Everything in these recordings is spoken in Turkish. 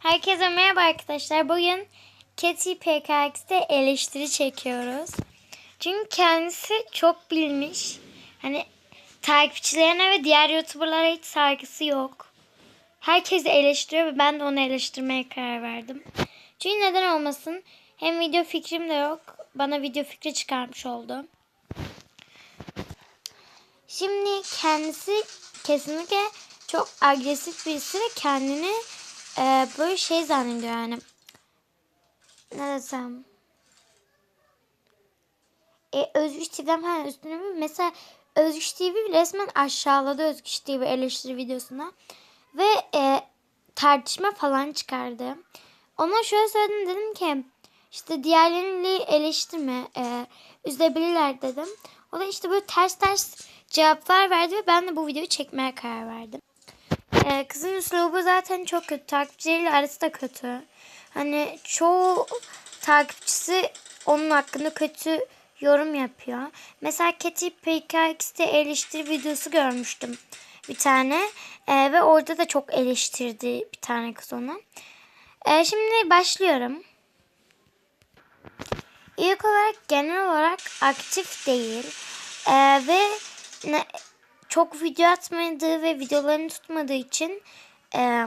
Herkese merhaba arkadaşlar. Bugün Katy PKX'de eleştiri çekiyoruz. Çünkü kendisi çok bilmiş. Hani takipçilerine ve diğer YouTuber'lara hiç saygısı yok. Herkesi eleştiriyor ve ben de onu eleştirmeye karar verdim. Çünkü neden olmasın? Hem video fikrim de yok. Bana video fikri çıkarmış oldu. Şimdi kendisi kesinlikle çok agresif birisi ve kendini e, böyle şey zannediyor yani. Ne desem. E, Özgüç TV'den falan üstüne mi? Mesela Özgüç TV resmen aşağıladı Özgüç TV eleştiri videosuna. Ve e, tartışma falan çıkardı. Ona şöyle söyledim dedim ki işte diğerlerini eleştirme. E, üzebilirler dedim. O da işte böyle ters ters cevaplar verdi ve ben de bu videoyu çekmeye karar verdim. Ee, kızın üslubu zaten çok kötü. Takipçileriyle arası da kötü. Hani çoğu takipçisi onun hakkında kötü yorum yapıyor. Mesela Katy PKX'de eleştiri videosu görmüştüm bir tane. Ee, ve orada da çok eleştirdi bir tane kız onu. Ee, şimdi başlıyorum. İlk olarak genel olarak aktif değil. Ee, ve ne, çok video atmadığı ve videolarını tutmadığı için e,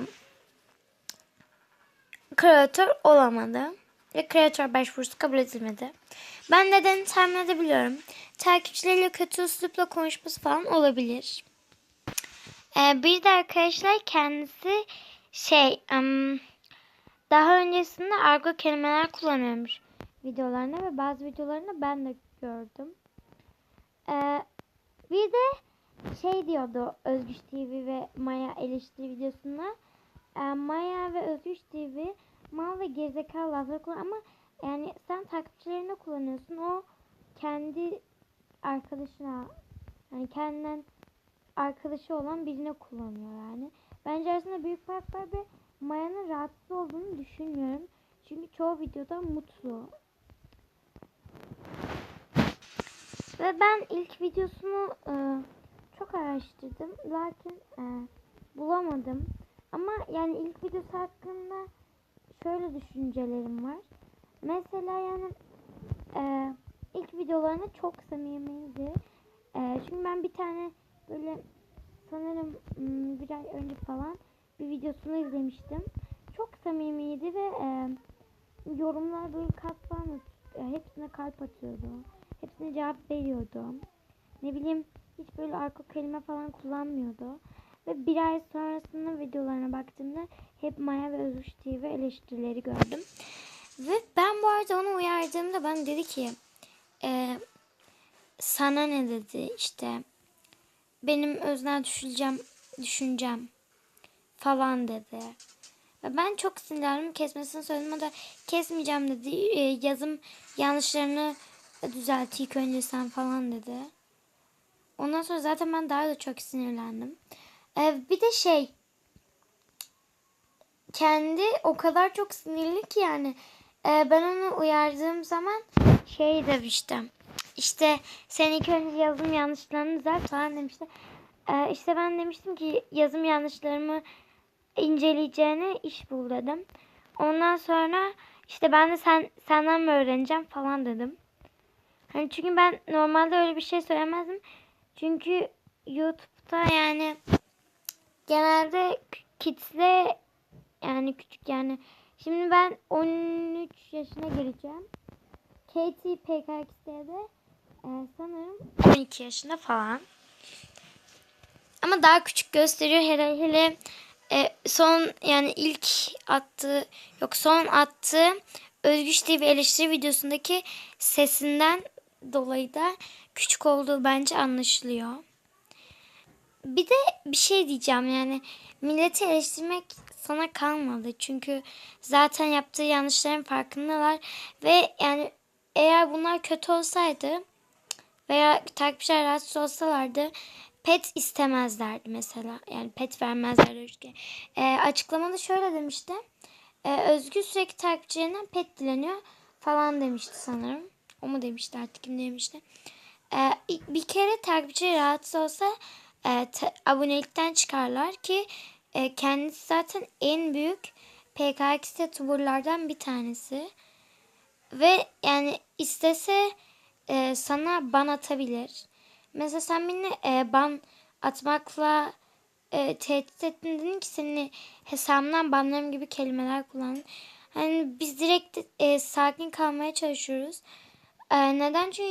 kreatör olamadı. Ve kreatör başvurusu kabul edilmedi. Ben nedeni tahmin edebiliyorum. Takipçileriyle kötü üslupla konuşması falan olabilir. E, bir de arkadaşlar kendisi şey um, daha öncesinde argo kelimeler kullanıyormuş videolarında ve bazı videolarında ben de gördüm. E, bir de şey diyordu Özgüç TV ve Maya eleştiri videosunda. E, Maya ve Özgüç TV mal ve gerizekalı laflar kullanıyor ama yani sen takipçilerine kullanıyorsun. O kendi arkadaşına yani kendinden arkadaşı olan birine kullanıyor yani. Bence arasında büyük fark var ve Maya'nın rahatsız olduğunu düşünmüyorum. Çünkü çoğu videoda mutlu. Ve ben ilk videosunu e, çok araştırdım. Lakin e, bulamadım. Ama yani ilk videosu hakkında şöyle düşüncelerim var. Mesela yani e, ilk videolarına çok samimiydi. E, çünkü ben bir tane böyle sanırım m, bir ay önce falan bir videosunu izlemiştim. Çok samimiydi ve e, yorumlar böyle kalp e, hepsine kalp atıyordu. Hepsine cevap veriyordu. Ne bileyim hiç böyle arka kelime falan kullanmıyordu. Ve bir ay sonrasında videolarına baktığımda hep Maya ve Özgüç TV eleştirileri gördüm. Ve ben bu arada onu uyardığımda ben dedi ki e, sana ne dedi işte benim öznel düşüncem, düşüncem falan dedi. Ve ben çok sinirlendim. Kesmesini söyledim. O da kesmeyeceğim dedi. E, yazım yanlışlarını düzelt ilk önce sen falan dedi. Ondan sonra zaten ben daha da çok sinirlendim. Ee, bir de şey kendi o kadar çok sinirli ki yani ee, ben onu uyardığım zaman şey demiştim. İşte sen ilk önce yazım yanlışlarını düzelt falan demişti. Ee, işte ben demiştim ki yazım yanlışlarımı inceleyeceğine iş bul dedim. Ondan sonra işte ben de sen senden mi öğreneceğim falan dedim. Hani çünkü ben normalde öyle bir şey söylemezdim. Çünkü YouTube'da yani genelde kitle yani küçük yani. Şimdi ben 13 yaşına gireceğim. Katie PKX'de de e, sanırım 12 yaşında falan. Ama daha küçük gösteriyor hele hele e, son yani ilk attığı yok son attığı Özgüç TV eleştiri videosundaki sesinden dolayı da küçük olduğu bence anlaşılıyor. Bir de bir şey diyeceğim yani milleti eleştirmek sana kalmadı. Çünkü zaten yaptığı yanlışların farkındalar ve yani eğer bunlar kötü olsaydı veya takipçiler rahatsız olsalardı pet istemezlerdi mesela. Yani pet vermezlerdi. E, açıklamada şöyle demişti. E, Özgür sürekli takipçilerinden pet dileniyor falan demişti sanırım. O mu demişti artık kim demişti. Ee, bir kere takipçi rahatsız olsa e, ta, abonelikten çıkarlar ki e, kendisi zaten en büyük PKX youtuberlardan bir tanesi. Ve yani istese e, sana ban atabilir. Mesela sen beni e, ban atmakla e, tehdit ettin dedin ki seni hesabından banlarım gibi kelimeler kullandın. Hani biz direkt e, sakin kalmaya çalışıyoruz. E, neden? Çünkü